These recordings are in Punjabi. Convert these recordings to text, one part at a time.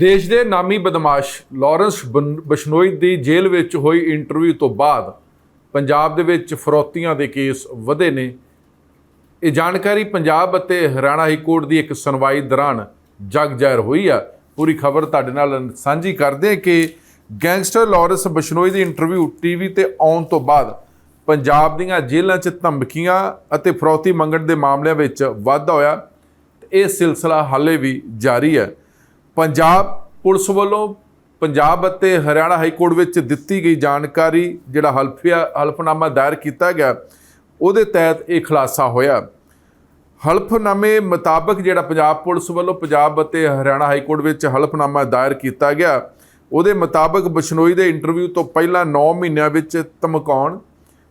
ਦੇਸ਼ ਦੇ ਨਾਮੀ ਬਦਮਾਸ਼ ਲਾਰੈਂਸ ਬਨ- ਬਿਸ਼ਨੋਈ ਦੀ ਜੇਲ੍ਹ ਵਿੱਚ ਹੋਈ ਇੰਟਰਵਿਊ ਤੋਂ ਬਾਅਦ ਪੰਜਾਬ ਦੇ ਵਿੱਚ ਫਰੋਤੀਆਂ ਦੇ ਕੇਸ ਵਧੇ ਨੇ। ਇਹ ਜਾਣਕਾਰੀ ਪੰਜਾਬ ਅਤੇ ਹਰਿਆਣਾ ਹਾਈ ਕੋਰਟ ਦੀ ਇੱਕ ਸੁਣਵਾਈ ਦੌਰਾਨ ਜਗ ਜ਼ਾਹਿਰ ਹੋਈ ਆ। ਪੂਰੀ ਖਬਰ ਤੁਹਾਡੇ ਨਾਲ ਸਾਂਝੀ ਕਰਦੇ ਕਿ ਗੈਂਗਸਟਰ ਲਾਰੈਂਸ ਬਿਸ਼ਨੋਈ ਦੀ ਇੰਟਰਵਿਊ ਟੀਵੀ ਤੇ ਆਉਣ ਤੋਂ ਬਾਅਦ ਪੰਜਾਬ ਦੀਆਂ ਜੇਲ੍ਹਾਂ 'ਚ ਧਮਕੀਆਂ ਅਤੇ ਫਰੋਤੀ ਮੰਗਣ ਦੇ ਮਾਮਲਿਆਂ ਵਿੱਚ ਵਾਧਾ ਹੋਇਆ। ਤੇ ਇਹ ਸਿਲਸਿਲਾ ਹਾਲੇ ਵੀ ਜਾਰੀ ਹੈ। ਪੰਜਾਬ ਪੁਲਿਸ ਵੱਲੋਂ ਪੰਜਾਬ ਅਤੇ ਹਰਿਆਣਾ ਹਾਈ ਕੋਰਟ ਵਿੱਚ ਦਿੱਤੀ ਗਈ ਜਾਣਕਾਰੀ, ਜਿਹੜਾ ਹਲਫੀਆ, ਹਲਫਨਾਮਾ ਦਾਇਰ ਕੀਤਾ ਗਿਆ, ਉਹਦੇ ਤਹਿਤ ਇਹ ਖੁਲਾਸਾ ਹੋਇਆ। ਹਲਫਨਾਮੇ ਮੁਤਾਬਕ ਜਿਹੜਾ ਪੰਜਾਬ ਪੁਲਿਸ ਵੱਲੋਂ ਪੰਜਾਬ ਅਤੇ ਹਰਿਆਣਾ ਹਾਈ ਕੋਰਟ ਵਿੱਚ ਹਲਫਨਾਮਾ ਦਾਇਰ ਕੀਤਾ ਗਿਆ, ਉਹਦੇ ਮੁਤਾਬਕ ਬਸ਼ਨੋਈ ਦੇ ਇੰਟਰਵਿਊ ਤੋਂ ਪਹਿਲਾਂ 9 ਮਹੀਨਿਆਂ ਵਿੱਚ ਧਮਕਾਉਣ,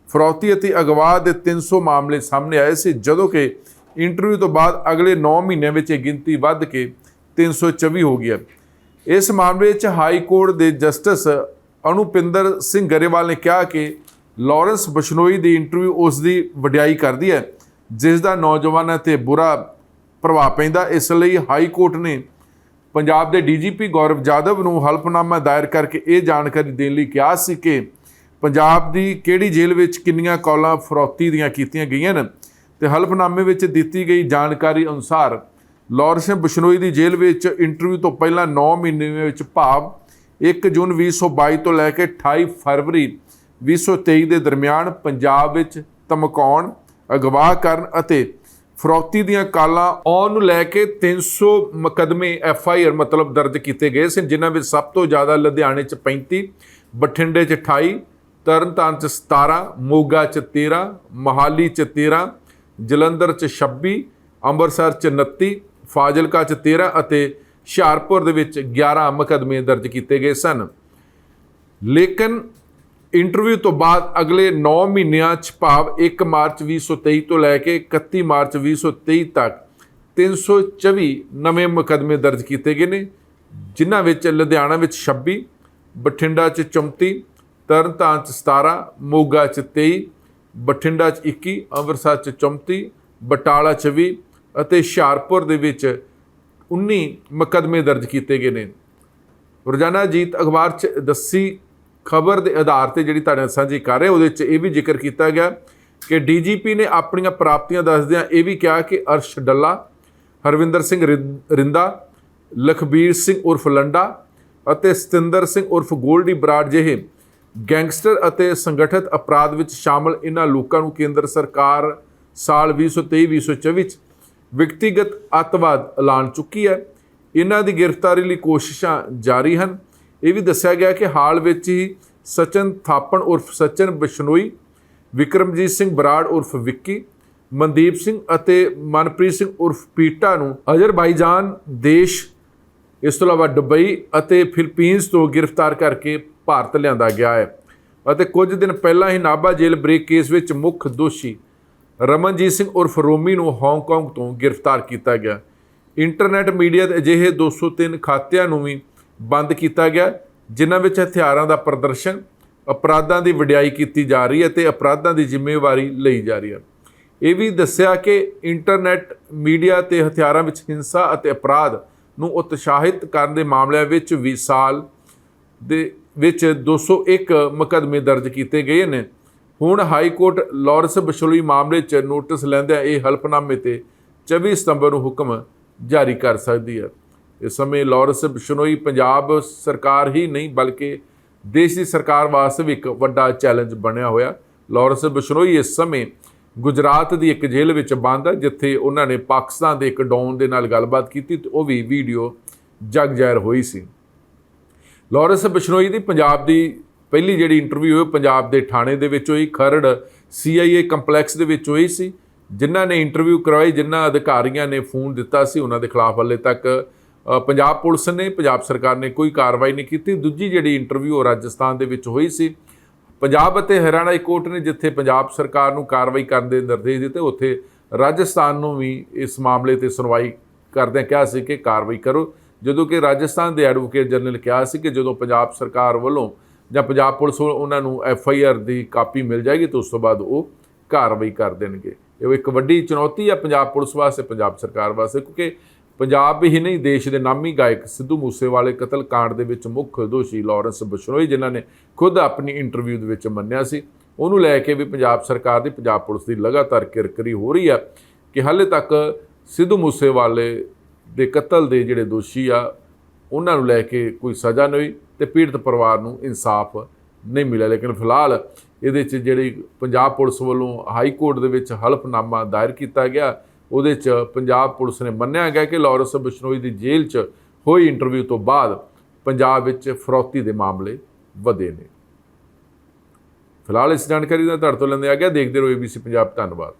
ਫਰੌਤੀ ਅਤੇ ਅਗਵਾ ਦੇ 300 ਮਾਮਲੇ ਸਾਹਮਣੇ ਆਏ ਸੀ, ਜਦੋਂ ਕਿ ਇੰਟਰਵਿਊ ਤੋਂ ਬਾਅਦ ਅਗਲੇ 9 ਮਹੀਨਿਆਂ ਵਿੱਚ ਇਹ ਗਿਣਤੀ ਵੱਧ ਕੇ 324 ਹੋ ਗਈ ਹੈ। ਇਸ ਮਾਮਲੇ 'ਚ ਹਾਈ ਕੋਰਟ ਦੇ ਜਸਟਿਸ ਅਨੁਪਿੰਦਰ ਸਿੰਘ ਗਰੇਵਾਲ ਨੇ ਕਿਹਾ ਕਿ ਲਾਰੈਂਸ ਬਸ਼ਨੋਈ ਦੀ ਇੰਟਰਵਿਊ ਉਸ ਦੀ ਵਡਿਆਈ ਕਰਦੀ ਹੈ, ਜਿਸ ਦਾ ਨੌਜਵਾਨਾਂ ਤੇ ਬੁਰਾ ਪ੍ਰਭਾਵ ਪੈਂਦਾ। ਇਸ ਲਈ ਹਾਈ ਕੋਰਟ ਨੇ ਪੰਜਾਬ ਦੇ ਡੀਜੀਪੀ ਗੌਰਵ ਜਾਦਵ ਨੂੰ ਹਲਫਨਾਮਾ ਦਾਇਰ ਕਰਕੇ ਇਹ ਜਾਣਕਾਰੀ ਦੇਣ ਲਈ ਕਿਹਾ ਸੀ ਕਿ ਪੰਜਾਬ ਦੀ ਕਿਹੜੀ ਜੇਲ੍ਹ ਵਿੱਚ ਕਿੰਨੀਆਂ ਕਾਲਾਂ ਫਰੌਤੀ ਦੀਆਂ ਕੀਤੀਆਂ ਗਈਆਂ ਨੇ ਤੇ ਹਲਫਨਾਮੇ ਵਿੱਚ ਦਿੱਤੀ ਗਈ ਜਾਣਕਾਰੀ ਅਨੁਸਾਰ ਲਾਰੈਂਸ ਬਿਸ਼ਨੋਈ ਦੀ ਜੇਲ੍ਹ ਵਿੱਚ ਇੰਟਰਵਿਊ ਤੋਂ ਪਹਿਲਾਂ 9 ਮਹੀਨੇ ਵਿੱਚ ਭਾਵ 1 ਜੂਨ 2022 ਤੋਂ ਲੈ ਕੇ 28 ਫਰਵਰੀ 2023 ਦੇ ਦਰਮਿਆਨ ਪੰਜਾਬ ਵਿੱਚ ਧਮਕਾਉਣ ਅਗਵਾ ਕਰਨ ਅਤੇ ਫਰੌਤੀ ਦੀਆਂ ਕਾਲਾਂ ਆਉਣ ਨੂੰ ਲੈ ਕੇ 300 ਮੁਕਦਮੇ ਐਫ ਆਈ ਆਰ ਮਤਲਬ ਦਰਜ ਕੀਤੇ ਗਏ ਸਨ, ਜਿਨ੍ਹਾਂ ਵਿੱਚ ਸਭ ਤੋਂ ਜ਼ਿਆਦਾ ਲੁਧਿਆਣੇ 'ਚ 35 ਬਠਿੰਡੇ 'ਚ 28 ਤਰਨਤਾਰਨ 'ਚ 17 ਮੋਗਾ 'ਚ 13 ਮੋਹਾਲੀ 'ਚ 13 ਜਲੰਧਰ 'ਚ 26 ਅੰਮ੍ਰਿਤਸਰ 'ਚ 29 ਫਾਜ਼ਿਲਕਾ 'ਚ 13 ਅਤੇ ਹੁਸ਼ਿਆਰਪੁਰ ਦੇ ਵਿੱਚ 11 ਮੁਕਦਮੇ ਦਰਜ ਕੀਤੇ ਗਏ ਸਨ। ਲੇਕਿਨ ਇੰਟਰਵਿਊ ਤੋਂ ਬਾਅਦ ਅਗਲੇ 9 ਮਹੀਨਿਆਂ 'ਚ ਭਾਵ 1 ਮਾਰਚ 2023 ਤੋਂ ਲੈ ਕੇ 31 ਮਾਰਚ 2023 ਤੱਕ 324 ਨਵੇਂ ਮੁਕਦਮੇ ਦਰਜ ਕੀਤੇ ਗਏ ਨੇ, ਜਿਨ੍ਹਾਂ ਵਿੱਚ ਲੁਧਿਆਣਾ ਵਿੱਚ 26 ਬਠਿੰਡਾ 'ਚ 34 ਤਰਨਤਾਰਨ 'ਚ 17 ਮੋਗਾ 'ਚ 23 ਬਠਿੰਡਾ 'ਚ 21 ਅੰਮ੍ਰਿਤਸਰ 'ਚ 34 ਬਟਾਲਾ 'ਚ 20 ਅਤੇ ਹੁਸ਼ਿਆਰਪੁਰ ਦੇ ਵਿੱਚ 19 ਮੁਕਦਮੇ ਦਰਜ ਕੀਤੇ ਗਏ ਨੇ। ਰੋਜ਼ਾਨਾ ਅਜੀਤ ਅਖਬਾਰ 'ਚ ਦੱਸੀ ਖਬਰ ਦੇ ਆਧਾਰ ਤੇ ਜਿਹੜੀ ਤੁਹਾਡੇ ਨਾਲ ਸਾਂਝੀ ਕਰ ਰਹੇ, ਉਹਦੇ 'ਚ ਇਹ ਵੀ ਜ਼ਿਕਰ ਕੀਤਾ ਗਿਆ ਕਿ ਡੀਜੀਪੀ ਨੇ ਆਪਣੀਆਂ ਪ੍ਰਾਪਤੀਆਂ ਦੱਸਦਿਆਂ ਇਹ ਵੀ ਕਿਹਾ ਕਿ ਅਰਸ਼ ਡੱਲਾ, ਹਰਵਿੰਦਰ ਸਿੰਘ ਰਿੰ- ਰਿੰਦਾ, ਲਖਬੀਰ ਸਿੰਘ ਉਰਫ ਲੰਡਾ ਅਤੇ ਸਤਿੰਦਰ ਸਿੰਘ ਉਰਫ ਗੋਲਡੀ ਬਰਾੜ ਜਿਹੇ ਗੈਂਗਸਟਰ ਅਤੇ ਸੰਗਠਿਤ ਅਪਰਾਧ ਵਿੱਚ ਸ਼ਾਮਲ ਇਹਨਾਂ ਲੋਕਾਂ ਨੂੰ ਕੇਂਦਰ ਸਰਕਾਰ ਸਾਲ 2023-2024 ਚ ਵਿਅਕਤੀਗਤ ਅੱਤਵਾਦ ਐਲਾਨ ਚੁੱਕੀ ਹੈ। ਇਹਨਾਂ ਦੀ ਗ੍ਰਿਫਤਾਰੀ ਲਈ ਕੋਸ਼ਿਸ਼ਾਂ ਜਾਰੀ ਹਨ। ਇਹ ਵੀ ਦੱਸਿਆ ਗਿਆ ਕਿ ਹਾਲ ਵਿੱਚ ਹੀ ਸਚਨ ਥਾਪਣ ਉਰਫ ਸਚਨ ਬਿਸ਼ਨੋਈ, ਵਿਕਰਮਜੀਤ ਸਿੰਘ ਬਰਾੜ ਉਰਫ ਵਿੱਕੀ, ਮਨਦੀਪ ਸਿੰਘ ਅਤੇ ਮਨਪ੍ਰੀਤ ਸਿੰਘ ਉਰਫ ਪੀਟਾ ਨੂੰ ਅਜ਼ਰਬਾਈਜਾਨ ਦੇਸ਼, ਇਸ ਤੋਂ ਇਲਾਵਾ ਦੁਬਈ ਅਤੇ ਫਿਲੀਪੀਨਜ਼ ਤੋਂ ਗ੍ਰਿਫਤਾਰ ਕਰਕੇ ਭਾਰਤ ਲਿਆਂਦਾ ਗਿਆ ਹੈ। ਅਤੇ ਕੁਝ ਦਿਨ ਪਹਿਲਾਂ ਹੀ ਨਾਭਾ ਜੇਲ੍ਹ ਬ੍ਰੇਕ ਕੇਸ ਵਿੱਚ ਮੁੱਖ ਦੋਸ਼ੀ ਰਮਨਜੀਤ ਸਿੰਘ ਉਰਫ ਰੋਮੀ ਨੂੰ ਹਾਂਗਕਾਂਗ ਤੋਂ ਗ੍ਰਿਫਤਾਰ ਕੀਤਾ ਗਿਆ। ਇੰਟਰਨੈਟ ਮੀਡੀਆ ਦੇ ਅਜਿਹੇ 203 ਖਾਤਿਆਂ ਨੂੰ ਵੀ ਬੰਦ ਕੀਤਾ ਗਿਆ, ਜਿਨ੍ਹਾਂ ਵਿੱਚ ਹਥਿਆਰਾਂ ਦਾ ਪ੍ਰਦਰਸ਼ਨ, ਅਪਰਾਧਾਂ ਦੀ ਵਡਿਆਈ ਕੀਤੀ ਜਾ ਰਹੀ ਹੈ ਤੇ ਅਪਰਾਧਾਂ ਦੀ ਜ਼ਿੰਮੇਵਾਰੀ ਲਈ ਜਾ ਰਹੀ ਹੈ। ਇਹ ਵੀ ਦੱਸਿਆ ਕਿ ਇੰਟਰਨੈਟ ਮੀਡੀਆ ਤੇ ਹਥਿਆਰਾਂ ਵਿੱਚ ਹਿੰਸਾ ਅਤੇ ਅਪਰਾਧ ਨੂੰ ਉਤਸ਼ਾਹਿਤ ਕਰਨ ਦੇ ਮਾਮਲਿਆਂ ਵਿੱਚ ਵੀ ਸਾਲ ਦੇ ਵਿੱਚ 201 ਮੁਕੱਦਮੇ ਦਰਜ ਕੀਤੇ ਗਏ ਨੇ। ਹੁਣ ਹਾਈ ਕੋਰਟ ਲਾਰੈਂਸ ਬਸ਼ੋਲੀ ਮਾਮਲੇ 'ਚ ਨੋਟਿਸ ਲੈਂਦਿਆਂ ਇਹ ਹਲਫਨਾਮੇ ਤੇ 24 ਸਤੰਬਰ ਨੂੰ ਹੁਕਮ ਜਾਰੀ ਕਰ ਸਕਦੀ ਹੈ। ਇਸ ਸਮੇਂ ਲਾਰੈਂਸ ਬਿਸ਼ਨੋਈ ਪੰਜਾਬ ਸਰਕਾਰ ਹੀ ਨਹੀਂ, ਬਲਕਿ ਦੇਸ਼ ਦੀ ਸਰਕਾਰ ਵਾਸਤੇ ਵੀ ਇੱਕ ਵੱਡਾ ਚੈਲੰਜ ਬਣਿਆ ਹੋਇਆ। ਲਾਰੈਂਸ ਬਿਸ਼ਨੋਈ ਇਸ ਸਮੇਂ ਗੁਜਰਾਤ ਦੀ ਇੱਕ ਜੇਲ੍ਹ ਵਿੱਚ ਬੰਦ ਹੈ, ਜਿੱਥੇ ਉਹਨਾਂ ਨੇ ਪਾਕਿਸਤਾਨ ਦੇ ਇੱਕ ਡੌਨ ਦੇ ਨਾਲ ਗੱਲਬਾਤ ਕੀਤੀ ਤੇ ਉਹ ਵੀ ਵੀਡੀਓ ਜਗ ਜ਼ਾਹਿਰ ਹੋਈ ਸੀ। ਲਾਰੈਂਸ ਬਿਸ਼ਨੋਈ ਦੀ ਪੰਜਾਬ ਦੀ ਪਹਿਲੀ ਜਿਹੜੀ ਇੰਟਰਵਿਊ ਹੋਈ ਪੰਜਾਬ ਦੇ ਥਾਣੇ ਦੇ ਵਿੱਚ ਹੋਈ, ਖਰੜ ਸੀਆਈਏ ਕੰਪਲੈਕਸ ਦੇ ਵਿੱਚ ਹੋਈ ਸੀ। ਜਿਨ੍ਹਾਂ ਨੇ ਇੰਟਰਵਿਊ ਕਰਵਾਈ, ਜਿਨ੍ਹਾਂ ਅਧਿਕਾਰੀਆਂ ਨੇ ਫੋਨ ਦਿੱਤਾ ਸੀ, ਉਹਨਾਂ ਦੇ ਖਿਲਾਫ ਹਲੇ ਤੱਕ ਪੰਜਾਬ ਪੁਲਿਸ ਨੇ, ਪੰਜਾਬ ਸਰਕਾਰ ਨੇ ਕੋਈ ਕਾਰਵਾਈ ਨਹੀਂ ਕੀਤੀ। ਦੂਜੀ ਜਿਹੜੀ ਇੰਟਰਵਿਊ ਉਹ ਰਾਜਸਥਾਨ ਦੇ ਵਿੱਚ ਹੋਈ ਸੀ। ਪੰਜਾਬ ਅਤੇ ਹਰਿਆਣਾ ਕੋਰਟ ਨੇ ਜਿੱਥੇ ਪੰਜਾਬ ਸਰਕਾਰ ਨੂੰ ਕਾਰਵਾਈ ਕਰਨ ਦੇ ਨਿਰਦੇਸ਼ ਦਿੱਤੇ, ਉੱਥੇ ਰਾਜਸਥਾਨ ਨੂੰ ਵੀ ਇਸ ਮਾਮਲੇ ਤੇ ਸੁਣਵਾਈ ਕਰਦਿਆਂ ਕਿਹਾ ਸੀ ਕਿ ਕਾਰਵਾਈ ਕਰੋ। ਜਦੋਂ ਕਿ ਰਾਜਸਥਾਨ ਦੇ ਐਡਵੋਕੇਟ ਜਨਰਲ ਕਿਹਾ ਸੀ ਕਿ ਜਦੋਂ ਪੰਜਾਬ ਸਰਕਾਰ ਵੱਲੋਂ ਜਾਂ ਪੰਜਾਬ ਪੁਲਿਸ ਵੱਲੋਂ ਉਹਨਾਂ ਨੂੰ ਐਫ ਆਈ ਆਰ ਦੀ ਕਾਪੀ ਮਿਲ ਜਾਏਗੀ ਤਾਂ ਉਸ ਤੋਂ ਬਾਅਦ ਉਹ ਕਾਰਵਾਈ ਕਰ ਦੇਣਗੇ। ਇਹ ਇੱਕ ਵੱਡੀ ਚੁਣੌਤੀ ਹੈ ਪੰਜਾਬ ਪੁਲਿਸ ਵਾਸਤੇ, ਪੰਜਾਬ ਸਰਕਾਰ ਵਾਸਤੇ, ਕਿਉਂਕਿ ਪੰਜਾਬ ਹੀ ਨਹੀਂ, ਦੇਸ਼ ਦੇ ਨਾਮੀ ਗਾਇਕ ਸਿੱਧੂ ਮੂਸੇਵਾਲੇ, ਕਤਲ ਕਾਂਡ ਦੇ ਵਿੱਚ ਮੁੱਖ ਦੋਸ਼ੀ ਲਾਰੈਂਸ ਬਸ਼ਨੋਈ, ਜਿਨ੍ਹਾਂ ਨੇ ਖੁਦ ਆਪਣੀ ਇੰਟਰਵਿਊ ਦੇ ਵਿੱਚ ਮੰਨਿਆ ਸੀ। ਉਹਨੂੰ ਲੈ ਕੇ ਵੀ ਪੰਜਾਬ ਸਰਕਾਰ ਦੀ, ਪੰਜਾਬ ਪੁਲਿਸ ਦੀ ਲਗਾਤਾਰ ਕਿਰਕਰੀ ਹੋ ਰਹੀ ਆ ਕਿ ਹਾਲੇ ਤੱਕ ਸਿੱਧੂ ਮੂਸੇਵਾਲੇ ਦੇ ਕਤਲ ਦੇ ਜਿਹੜੇ ਦੋਸ਼ੀ ਆ ਉਹਨਾਂ ਨੂੰ ਲੈ ਕੇ ਕੋਈ ਸਜ਼ਾ ਨਹੀਂ ਹੋਈ ਤੇ ਪੀੜਤ ਪਰਿਵਾਰ ਨੂੰ ਇਨਸਾਫ ਨਹੀਂ ਮਿਲਿਆ। ਲੇਕਿਨ ਫਿਲਹਾਲ ਇਹਦੇ 'ਚ ਜਿਹੜੀ ਪੰਜਾਬ ਪੁਲਿਸ ਵੱਲੋਂ ਹਾਈ ਕੋਰਟ ਦੇ ਵਿੱਚ ਹਲਫਨਾਮਾ ਦਾਇਰ ਕੀਤਾ ਗਿਆ, ਉਹਦੇ 'ਚ ਪੰਜਾਬ ਪੁਲਿਸ ਨੇ ਮੰਨਿਆ ਗਿਆ ਕਿ ਲਾਰੈਂਸ ਬਿਸ਼ਨੋਈ ਦੀ ਜੇਲ੍ਹ 'ਚ ਹੋਈ ਇੰਟਰਵਿਊ ਤੋਂ ਬਾਅਦ ਪੰਜਾਬ ਵਿੱਚ ਫਰੌਤੀ ਦੇ ਮਾਮਲੇ ਵਧੇ ਨੇ। ਫਿਲਹਾਲ ਇਸ ਜਾਣਕਾਰੀ ਦਾ ਤੁਹਾਡੇ ਤੋਂ ਲੈਂਦੇ ਆ ਗਿਆ। ਦੇਖਦੇ ਰਹੋ ABC ਪੰਜਾਬ। ਧੰਨਵਾਦ।